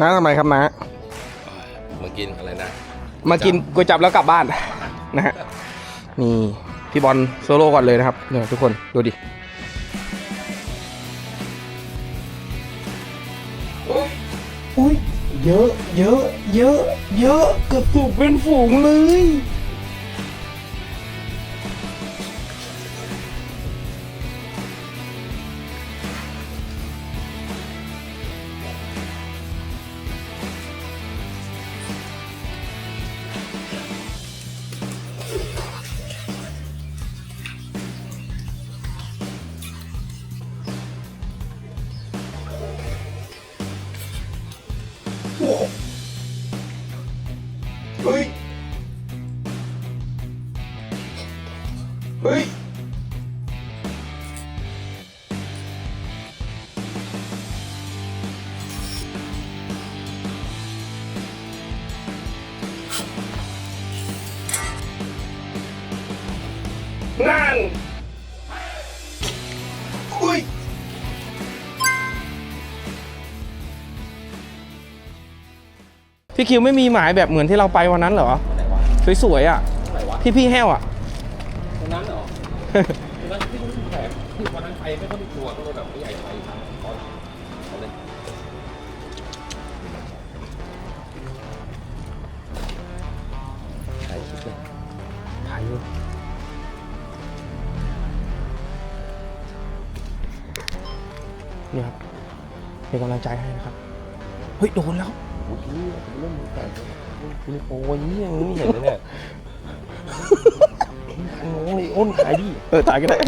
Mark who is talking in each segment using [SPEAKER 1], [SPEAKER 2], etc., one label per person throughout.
[SPEAKER 1] น้าทำไมครับน้า
[SPEAKER 2] มากินอะไรนะ
[SPEAKER 1] มากินก๋วยจับแล้วกลับบ้านนะฮะนี่พี่บอลโซโล่ก่อนเลยนะครับเนี่ยทุกคนดูดิอุ้ยเยอะ เยอะ เยอะ เยอะเกือบถูกเป็นฝูงเลย พี่คิวไม่มีหมายแบบเหมือนที่เราไปวันนั้นเหรอสวยๆอะที่พี่แห้วอะ
[SPEAKER 2] ตรงนั้นเหรอตรงนั้นที่รู้สึกแปลกคือวันนั้นไปไม่ค่อยได้กลัวก็เลยแบบไม่ใหญ่ไปครับเอาละเอาเลยถ่ายคลิปเลย
[SPEAKER 1] ถ่ายอยู่นี่ครับเป็นกำลังใจให้นะครับ เฮ้ย โดนแล้ว
[SPEAKER 2] โอ้ยเริ่มมือแตกคุณโอ้ยนี่ยังไม่เห็นเลยเนี่ยคันงงเลยอ้นขายดิ
[SPEAKER 1] เออถ่ายก็ได้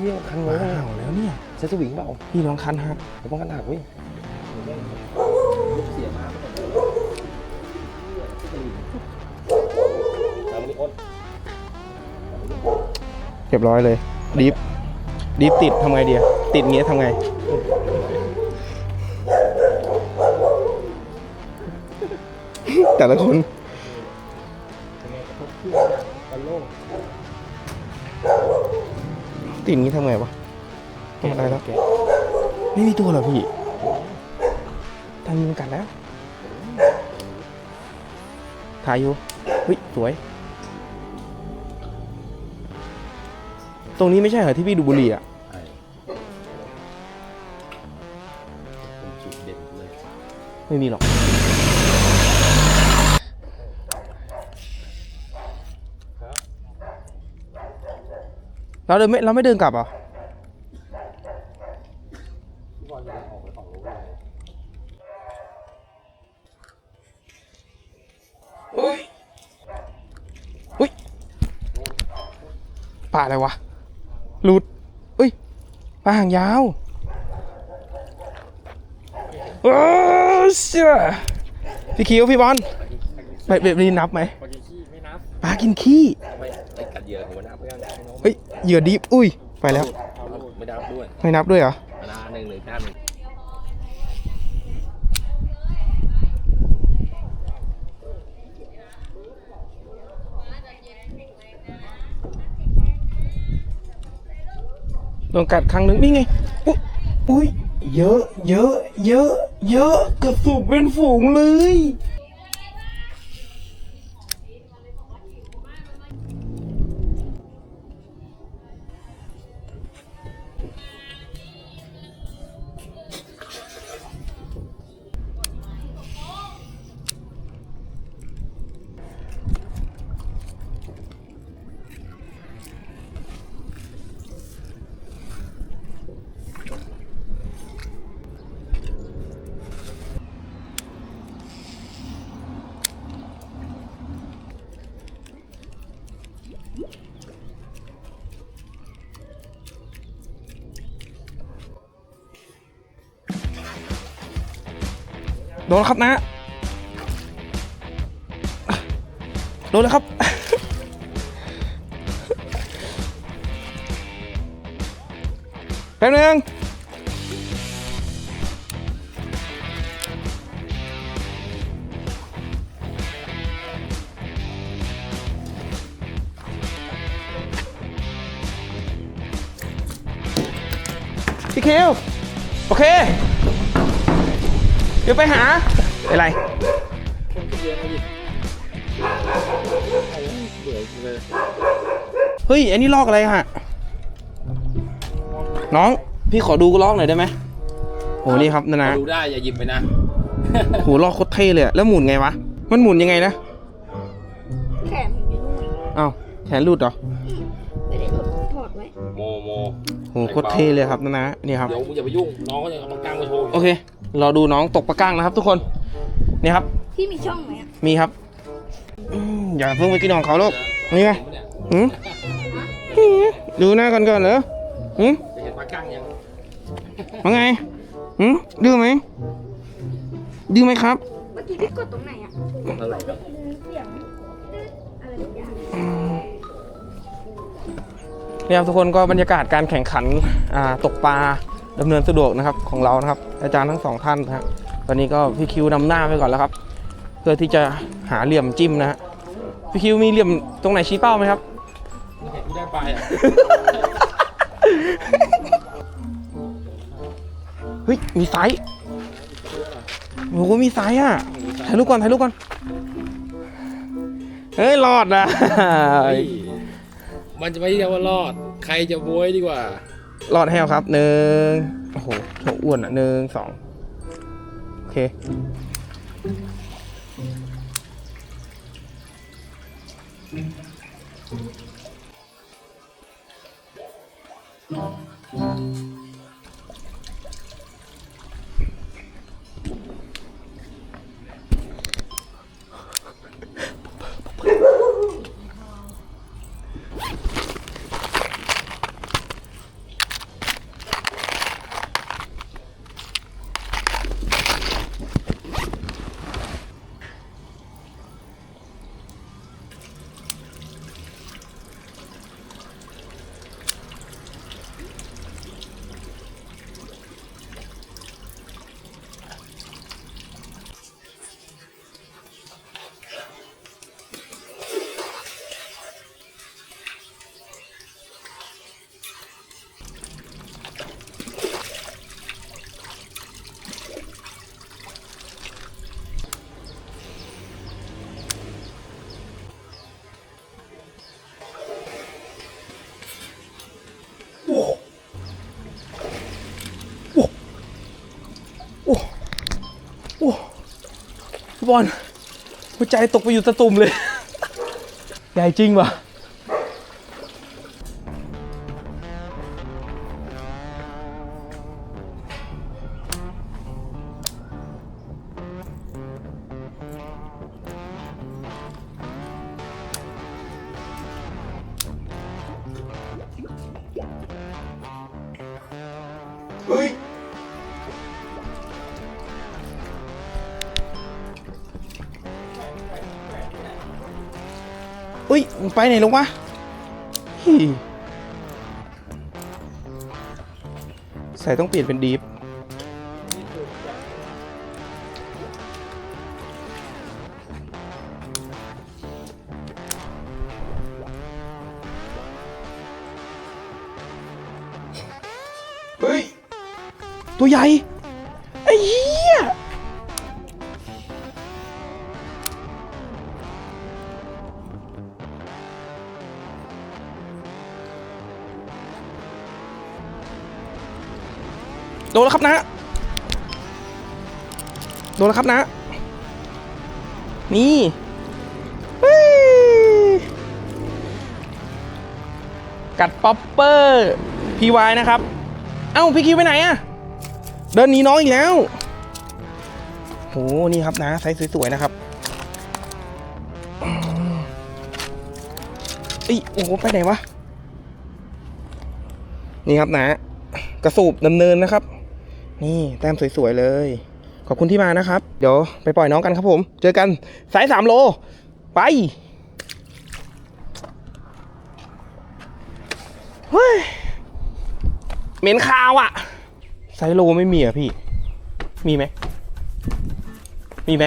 [SPEAKER 2] เนี่ยคันงง
[SPEAKER 1] ว้าวแล้วเนี่ย
[SPEAKER 2] ใช้สวิงเปล่า
[SPEAKER 1] พี่ลองคันครับ
[SPEAKER 2] เดี๋ยวป้องกันหักเว้ยเสียมาทำนี่อ้น
[SPEAKER 1] เรียบร้อยเลยดิฟดิฟติดทำไงเดียติดเงี้ยทำไง แต่ละคนติดงี้ทำไงวะทำอะไรแล้วไม่มีตัวเหรอพี่ทางนี้มันกัดแล้ว ถ่ายอยู่เฮ้ยสวย ตรงนี้ไม่ใช่เหรอที่พี่ดูบุหรี่อะ
[SPEAKER 2] ใช่เป็นจุดเด่นเลย
[SPEAKER 1] ไม่มีหรอก เราเดินไม่เราไม่เดินกลับเหรอะ
[SPEAKER 2] พี่บอลจะออกไปฝั่งนู้นเลย
[SPEAKER 1] อุ้ยอุ้ยปลาอะไรวะหลุดอุ้ยปลาหางยาวโอ้เชี่ยพี่คิวพี่บอลแบบแบบนี้นับไหม
[SPEAKER 2] ปลากินขี้ไม่นับ
[SPEAKER 1] ปลากินขี้
[SPEAKER 2] ไม่ไอ้กัดเหยื่อหัวนับไม่ได้ให้น้อง
[SPEAKER 1] เฮ้ยเหยื่อดิฟอุ้ย ไปแล้ว
[SPEAKER 2] ไม่นับด้วย
[SPEAKER 1] ไม่นับด้วยเหรอ
[SPEAKER 2] เวลาหนึ่งหรือแต้มหนึ่ง
[SPEAKER 1] โดนกัดครั้งหนึ่งนี่ไง อุ๊ยอุ้ยเยอะ เยอะ เยอะ เยอะเกือบสูบเป็นฝูงเลย ดนแล้วครับนะ โดนแล้วครับ แป๊บนึงพี่คิวโอเค เดี๋ยวไปหาเป็นไร
[SPEAKER 2] เลี้ยงมาดิเบื่อเลย
[SPEAKER 1] เฮ้ย อันนี้ลอกอะไรฮะ น้อง พี่ขอดูลอกหน่อยได้ไหมโห นี่ครับนะนะ
[SPEAKER 2] ดูได้ อย่าหยิบไปนะ
[SPEAKER 1] โหลอกโคตรเท่เลยอะแล้วหมุนไงวะ มันหมุนยังไงนะ
[SPEAKER 3] แขนถึงจะนุ่ม
[SPEAKER 1] อ้าวแขนหลุดเหรอ
[SPEAKER 3] ไม่ได้ลดถอดไว้
[SPEAKER 2] โมโม
[SPEAKER 1] โหโคตรเท่เลยครับนะนะนี่ครับ
[SPEAKER 2] เดี๋ยวอย่าไปยุ่ง น้องก็ยังเอามากางมาโชว์อยู่
[SPEAKER 1] โอเค รอดูน้องตกปลาก้างนะครับ ทุกคนนี่ครับ
[SPEAKER 3] พี่มีช่องไหมอะ
[SPEAKER 1] มีครับอืมอย่าเพิ่งไปกินของเขาลูกนี่ไง
[SPEAKER 2] เนี่ย
[SPEAKER 1] หืมหืมดูหน้าก่อนก่อนเหรอหืม
[SPEAKER 2] จะเห็นปลากั้งยัง
[SPEAKER 1] ว่าไงหืมดื้อไหมดื้อไหมครับ
[SPEAKER 3] เมื่อกี้พี่กดตรงไหนอะ
[SPEAKER 2] อะไร
[SPEAKER 3] เสียงอะไรสักอย่าง
[SPEAKER 1] เนี่ยครับทุกคนก็บรรยากาศการแข่งขันอ่าตกปลา ดำเนินสะดวกนะครับของเรานะครับ อาจารย์ทั้งสองท่านนะครับตอนนี้ก็พี่คิวนำหน้าไปก่อนแล้วครับ เพื่อที่จะหาเหลี่ยมจิ้มนะฮะพี่คิวมีเหลี่ยมตรงไหนชี้เป้าไหมครับ
[SPEAKER 2] เห็นกูได้ปลาอะ
[SPEAKER 1] เฮ้ยมีไซส์โอ้โหมีไซส์อะถ่ายรูปก่อนถ่ายรูปก่อนเฮ้ยรอดนะ
[SPEAKER 2] เฮ้ยมันจะไม่เรียกว่ารอด ใครจะบวยดีกว่า
[SPEAKER 1] รอดแห้วครับหนึ่งโอ้โหหัวอ้วนอะหนึ่งสองโอเคอ อลหัวใจตกไปอยู่ตะตุ่มเลย ใหญ่จริงว่ะ มันไปไหนลงวะฮี่ใส่ต้องเปลี่ยนเป็นดีฟเฮ้ย ตัวใหญ่ ไอ้ โดนแล้วครับนะ โดนแล้วครับนะ นี่เฮ้ยกัดป๊อปเปอร์พีวายนะครับ เอ้าพี่คิวไปไหนอะเดินหนีน้องอีกแล้วโหนี่ครับนะไซส์สวยๆนะครับอ้ยโอ้โหไปไหนวะ นี่ครับนะ กระสูบดำเนินนะครับ นี่แต้มสวยๆเลย ขอบคุณที่มานะครับ เดี๋ยวไปปล่อยน้องกันครับผม เจอกันสายสามโล ไปเฮ้ยเหม็นคาวอะไซส์โลไม่มีอะพี่ มีไหม มีไหม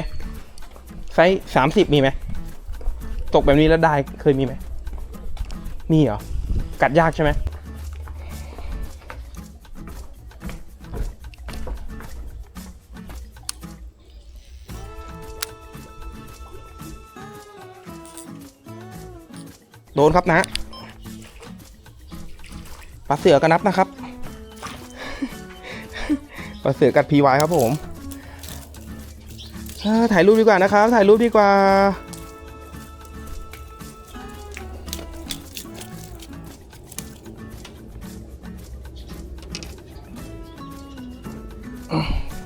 [SPEAKER 1] ไซส์สามสิบมีไหม ตกแบบนี้แล้วได้เคยมีไหม มีเหรอ กัดยากใช่ไหม โดนครับนะปลาเสือก็นับนะครับปลาเสือกัดพีวายครับผมเออถ่ายรูปดีกว่านะครับ ถ่ายรูปดีกว่า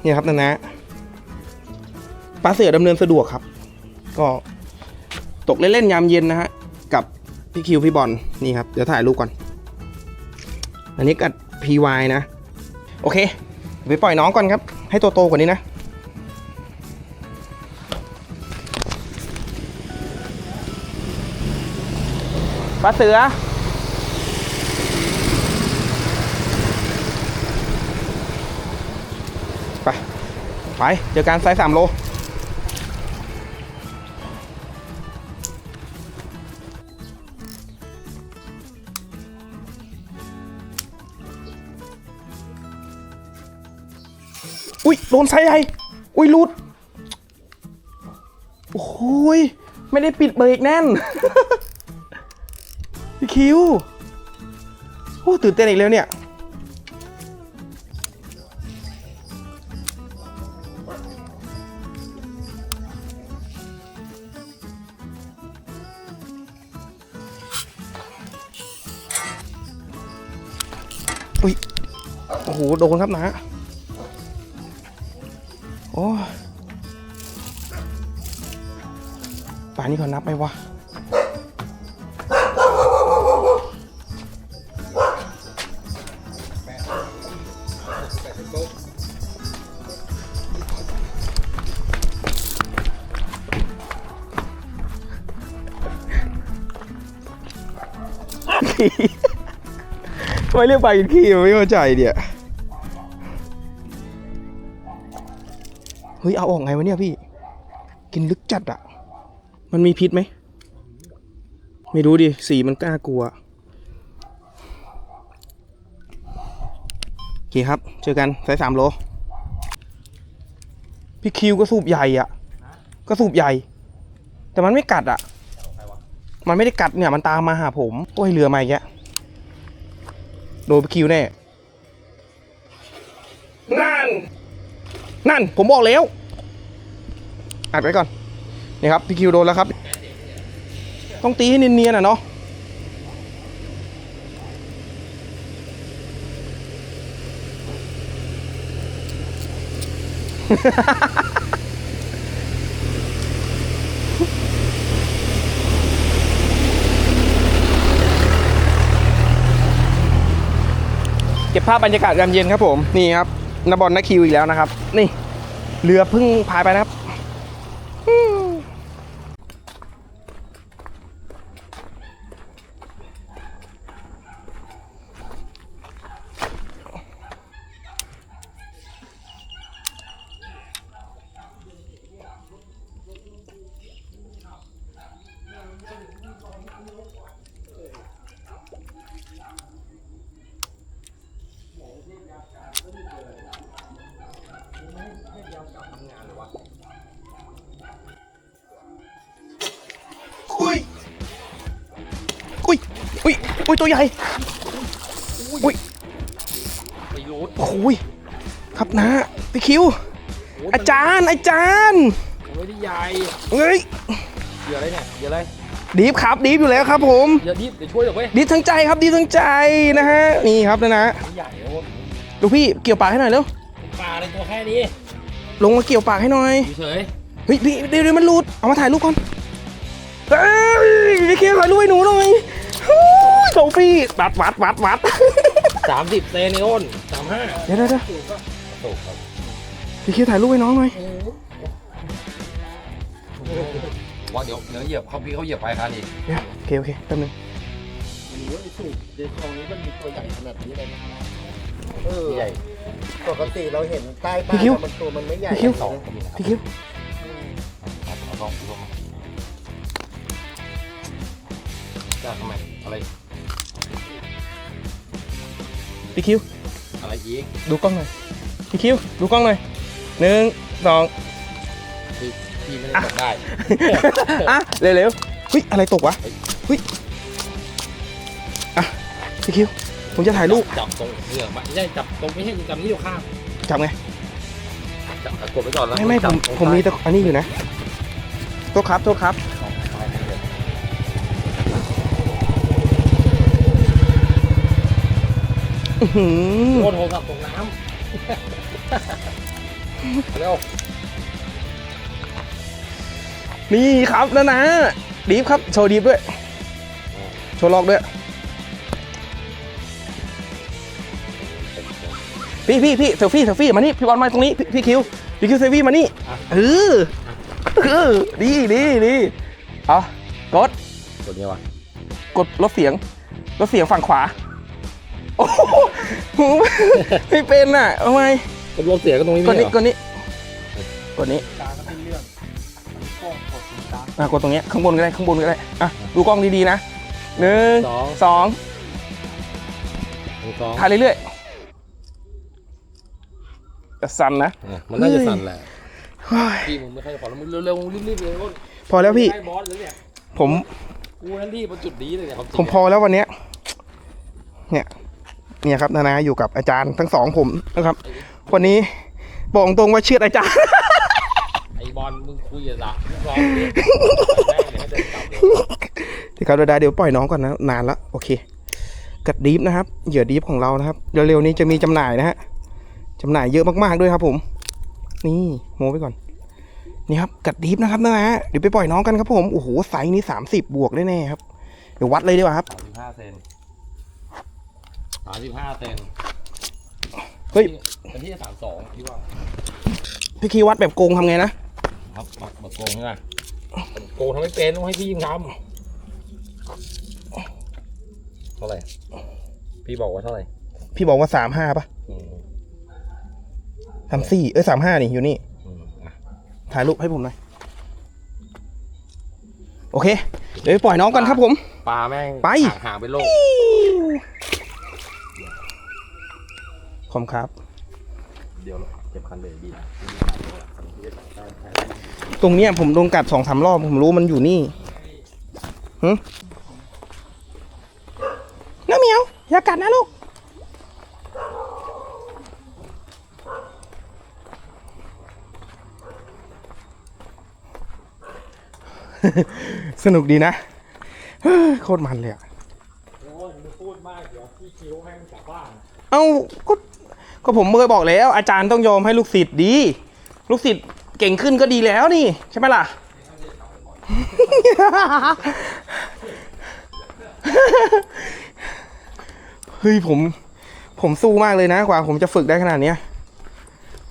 [SPEAKER 1] เนี่ยครับนะนะปลาเสือดำเนินสะดวกครับ ก็ตกเล่นๆยามเย็นนะฮะกับ พี่คิวพี่บอลนี่ครับเดี๋ยวถ่ายรูปก่อน อันนี้กับ PY นะ โอเคไปปล่อยน้องก่อนครับ ให้ตัวโตกว่านี้นะปลาเสือ ไป ไป เจอกันไซส์สามโล อุ้ยโดนไซส์ใหญ่อุ้ยหลุดโอ้ยไม่ได้ปิดเบรกแน่นพี่คิวโอ้ตื่นเต้นอีกแล้วเนี่ยอุ้ยโอ้โหโดนครับนะ โอ้ป่านนี้เขานับไหมวะทำไมเรียกปลากินขี้ไม่เข้าใจเดีย เฮ้ยเอาออกไงวะเนี่ยพี่ กินลึกจัดอะมันมีพิษไหม ไม่รู้ดิ สีมันกล้ากลัว โอเคครับ เจอกันไซส์สามโล พี่คิวก็สูบใหญ่อะก็สูบใหญ่ แต่มันไม่กัดอะมันไม่ได้กัดเนี่ย มันตามมาหาผม โอ้ยเรือมาอีกแล้วโดนไปคิวแน่นั่น นั่นผมบอกแล้ว อัดไว้ก่อน นี่ครับพี่คิวโดนแล้วครับ ต้องตีให้เนียนๆอะเนาะเก็บภาพบรรยากาศยามเย็นครับผม นี่ครับ นบอลนักคิวอีกแล้วนะครับ นี่เรือเพิ่งพายไปนะครับ อุ้ยอุ้ยตัวใหญ่อุ้ย
[SPEAKER 2] ไปรูด
[SPEAKER 1] โอ้ยครับนะพี่คิว อาจารย์อาจารย์
[SPEAKER 2] ไม่ได้ใหญ่
[SPEAKER 1] เฮ้ย
[SPEAKER 2] เหยื่ออะไรเนี่ยเหยื่ออะไร
[SPEAKER 1] ดีฟครับดีฟอยู่แล้วครับผม
[SPEAKER 2] เหยื่อดิบเดี๋ยวช่วยเดี๋ยวเว้ย
[SPEAKER 1] ดีฟทั้งใจครับดีฟทั้งใจนะฮะนี่ครับนะนะ
[SPEAKER 2] ไม่ใหญ่โอ้
[SPEAKER 1] ดูพี่เกี่ยวปากให้หน่อยเร็ว
[SPEAKER 2] ปลาในตัวแค่นี้
[SPEAKER 1] ลงมาเกี่ยวปากให้หน่อย
[SPEAKER 2] เฉย
[SPEAKER 1] เฮ้ยพี่เดี๋ยวเดี๋ยวมันหลุดเอามาถ่ายรูปก่อนเอ้ยพี่เคียวถ่ายรูปให้หนูหน่อยฮู้โซฟี่วัดวัดวัดวัด
[SPEAKER 2] สามสิบเซนนี่อ้นสามห้า
[SPEAKER 1] เดี๋ยวเดี๋ยว
[SPEAKER 2] ถูกครับ
[SPEAKER 1] พี่คียวถ่ายรูปให้น้องหน่อย
[SPEAKER 2] ว่าเดี๋ยวเดี๋ยวเหยียบเขาพี่เขาเหยียบไปครับนี่
[SPEAKER 1] เดี๋ยวโอเคโอเคแป๊บนึง
[SPEAKER 2] ใหญ่
[SPEAKER 4] ขนาดนี้เลยนะ
[SPEAKER 2] ใหญ่
[SPEAKER 5] ปกติเราเห็นใต้บ้า
[SPEAKER 1] พี่
[SPEAKER 5] มันตัวมันไม่ใหญ่
[SPEAKER 1] พี่คิวพี่คิว
[SPEAKER 2] เอาลองลองจะทำไมอะไร
[SPEAKER 1] พี่คิว
[SPEAKER 2] อะไรอีก
[SPEAKER 1] ดูกล้องหน่อยพี่คิวดูกล้องหน่อยหนึ่งสอง
[SPEAKER 2] พี่พี่ไม่ได้กดได้
[SPEAKER 1] อะเร็วๆเฮ้ยอะไรตกวะเฮ้ยพี่คิวผมจะถ่ายรูป
[SPEAKER 2] จับตรงเหงือกมันไม่ใช่จับตรงไม่ใช่จับนี่อยู่ข้าง
[SPEAKER 1] จับไง
[SPEAKER 2] จับกดไว้ก่อนแล้ว
[SPEAKER 1] ไม่ไม่ผ
[SPEAKER 2] จับ
[SPEAKER 1] ม
[SPEAKER 2] ตรง
[SPEAKER 1] ผมมี
[SPEAKER 2] ใต้
[SPEAKER 1] แต่อันนี้อยู่นะโทษครับโทษครับ อื้อหือ
[SPEAKER 2] โทรโทรศัพท์ตรงน้ำเร็ว
[SPEAKER 1] นี่ครับนะนะดีฟครับโชว์ดีฟด้วย โชว์ล็อกด้วย พี่พี่พี่เซลฟี่เซลฟี่มานี่พี่บอลมาตรงนี้พี่พี่คิวพี่คิวเซลฟี่มานี่เออเออดีดีดีเอากด
[SPEAKER 2] กดนี้วะ
[SPEAKER 1] กดลดเสียงลดเสียงฝั่งขวา โอ้โหผมไม่เป็นอะเอาไง
[SPEAKER 2] กดลดเสียงก็ตรงนี้
[SPEAKER 1] ก
[SPEAKER 2] ไม่
[SPEAKER 1] ด
[SPEAKER 2] ใช่
[SPEAKER 1] นี้
[SPEAKER 2] เหรอก
[SPEAKER 1] ดนี้กดนี้อะกดตรงเนี้ยข้างบนก็ได้ข้างบนก็ได้อะดูกล้องดีๆนะหนึ่ง
[SPEAKER 2] สอง
[SPEAKER 1] สอง
[SPEAKER 2] หนึ่งสอง
[SPEAKER 1] ถ่ายเรื่อยๆจะสั่นนะ
[SPEAKER 2] อะมันน่าจะสั่นแหละ
[SPEAKER 1] เฮ้ย
[SPEAKER 2] พี่มึงไม่ค่อยจะพอแล้วมึงเร็วๆมึงรีบๆเลยว่า
[SPEAKER 1] พอแล้วพี่
[SPEAKER 2] ใกล้บอสแล้วเนี่ย
[SPEAKER 1] ผม
[SPEAKER 2] กูนั่นรีบมาจุดนี้เลยเนี่ยเขาจริง
[SPEAKER 1] ผมพอแล้ววันเนี้ยเนี่ย เนี่ยครับนานาอยู่กับอาจารย์ทั้งสองผมนะครับวันนี้บอกตรงว่าเชื่อดอาจารย์
[SPEAKER 2] ไอบอลมึงคุยกับละมึงร้องเลยแม่งเนี่ยเดินกลับเลย
[SPEAKER 1] เดี๋ยวครับเดี๋ยวเดี๋ยวปล่อยน้องก่อนนะนานละโอเคกัดดีฟนะครับเหยื่อดีฟของเรานะครับเร็วๆนี้จะมีจำหน่ายนะฮะจำหน่ายเยอะมากๆด้วยครับ ผม นี่โมไปก่อนนี่ครับกัดดีฟนะครับนะฮะเดี๋ยวไปปล่อยน้องกันครับผมโอ้โหไซส์นี้30บบวกแน่ๆครับเดี๋ยววัดเลยดีกว่าครับ
[SPEAKER 2] สามสิบห้าเซนามสิบห้าเซน
[SPEAKER 1] เฮ้ย
[SPEAKER 2] เป็นที่สามสองพี่ว่า
[SPEAKER 1] พี่คีวัดแบบโกงทำไงนะ
[SPEAKER 2] ครับบักบักโกงใช่ไหมโกงทำไม่เป็นต้องให้พี่ยิงทำเท่าไหร่พี่บอกว่าเท่าไหร่
[SPEAKER 1] พี่บอกว่าสามห้าป่ะ
[SPEAKER 2] อืม
[SPEAKER 1] สามสี่เอ้ยสามห้านี่อยู่นี่
[SPEAKER 2] อืมอะ
[SPEAKER 1] ถ่ายรูปให้ผมหน่อยโอเค เดี๋ยวไปปล่อยน้องกันครับผม
[SPEAKER 2] ปลาแม่ง
[SPEAKER 1] ไป
[SPEAKER 2] ห่างห่างเป็นโลก
[SPEAKER 1] ขอบคุณครับ
[SPEAKER 2] เดี๋ยวเก็บคันเลยดีนะ
[SPEAKER 1] ตรงเนี้ยผมโดนกัดสองสามรอบ ผมรู้มันอยู่นี่ฮึน้าเหมียว อย่ากัดนะลูกสนุกดีนะเฮ้ยโคตรมันเลยอะ
[SPEAKER 2] โอ้ยมึงพูดมากเดี๋ยวพี่คิ้วแม่งกลับบ้าน
[SPEAKER 1] เอ้าก็ ก็ผมเคยบอกแล้ว อาจารย์ต้องยอมให้ลูกศิษย์ดี ลูกศิษย์เก่งขึ้นก็ดีแล้วนี่ ใช่ไหมล่ะ เฮ้ยผม ผมสู้มากเลยนะกว่า ผมจะฝึกได้ขนาดเนี้ย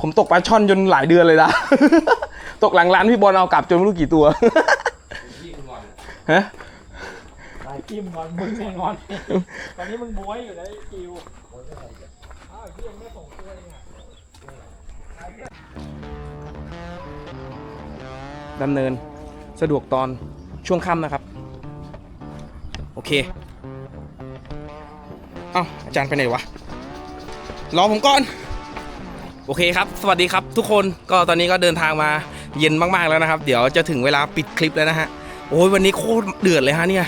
[SPEAKER 1] ผมตกปลาช่อนจนหลายเดือนเลยนะ ตกหลังร้านพี่บอลเอากลับจนไม่รู้กี่ตัวฮะ
[SPEAKER 4] ตายกิ้มงอนมึงแน่งอน ตอนนี้มึงบวยอยู่นะไอ้คิว
[SPEAKER 1] ดำเนินสะดวกตอนช่วงค่ำนะครับ โอเค เอ้าอาจารย์ไปไหนวะ รอผมก่อน โอเคครับ สวัสดีครับทุกคนก็ตอนนี้ก็เดินทางมาเย็นมากๆแล้วนะครับ เดี๋ยวจะถึงเวลาปิดคลิปแล้วนะฮะโอ้ยวันนี้โคตรเดือดเลยฮะเนี่ย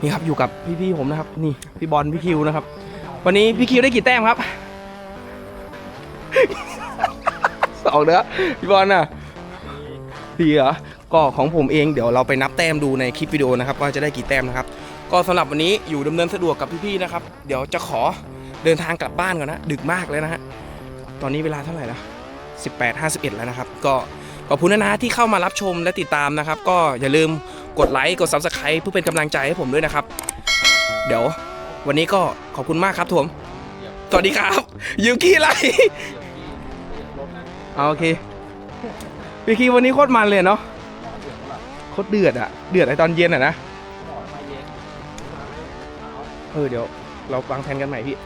[SPEAKER 1] นี่ครับอยู่กับพี่ๆผมนะครับ นี่พี่บอลพี่คิวนะครับ วันนี้พี่คิวได้กี่แต้มครับ สองเด้อพี่บอลน่ะ ดีเหรอก็ของผมเองเดี๋ยวเราไปนับแต้มดูในคลิปวิดีโอนะครับว่าจะได้กี่แต้มนะครับ ก็สำหรับวันนี้อยู่ดำเนินสะดวกกับพี่ๆนะครับ เดี๋ยวจะขอเดินทางกลับบ้านก่อนนะ ดึกมากเลยนะฮะตอนนี้เวลาเท่าไหร่ละ18 51 แล้วนะครับ ก็ขอบคุณนะนะที่เข้ามารับชมและติดตามนะครับ ก็อย่าลืมกดไลค์กด Subscribe เพื่อเป็นกำลังใจให้ผมด้วยนะครับ เดี๋ยววันนี้ก็ขอบคุณมากครับผมสวัสดีครับยูกี้ไรเอาโอเค พี่คีวันนี้โคตรมันเลยเนาะโคตรเดือดอะเดือดไอตอนเย็นอะนะ เออเดี๋ยวเราวางแผนกันใหม่พี่